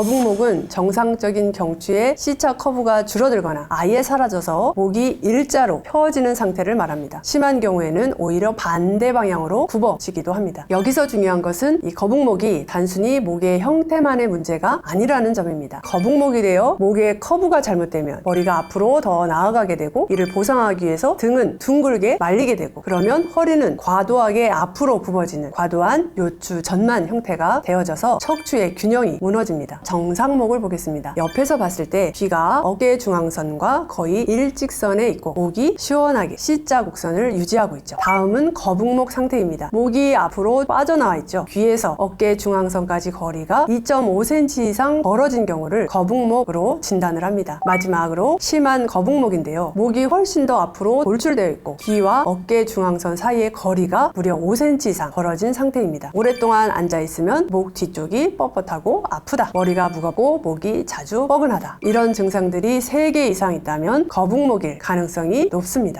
거북목은 정상적인 경추의 C자 커브가 줄어들거나 아예 사라져서 목이 일자로 펴지는 상태를 말합니다. 심한 경우에는 오히려 반대 방향으로 굽어지기도 합니다. 여기서 중요한 것은 이 거북목이 단순히 목의 형태만의 문제가 아니라는 점입니다. 거북목이 되어 목의 커브가 잘못되면 머리가 앞으로 더 나아가게 되고 이를 보상하기 위해서 등은 둥글게 말리게 되고 그러면 허리는 과도하게 앞으로 굽어지는 과도한 요추 전만 형태가 되어져서 척추의 균형이 무너집니다. 정상목을 보겠습니다. 옆에서 봤을 때 귀가 어깨 중앙선과 거의 일직선에 있고 목이 시원하게 C자 곡선을 유지하고 있죠. 다음은 거북목 상태입니다. 목이 앞으로 빠져나와 있죠. 귀에서 어깨 중앙선까지 거리가 2.5cm 이상 벌어진 경우를 거북목으로 진단을 합니다. 마지막으로 심한 거북목인데요. 목이 훨씬 더 앞으로 돌출되어 있고 귀와 어깨 중앙선 사이의 거리가 무려 5cm 이상 벌어진 상태입니다. 오랫동안 앉아 있으면 목 뒤쪽이 뻣뻣하고 아프다. 머리 가 무겁고 목이 자주 뻐근하다. 이런 증상들이 3개 이상 있다면 거북목일 가능성이 높습니다.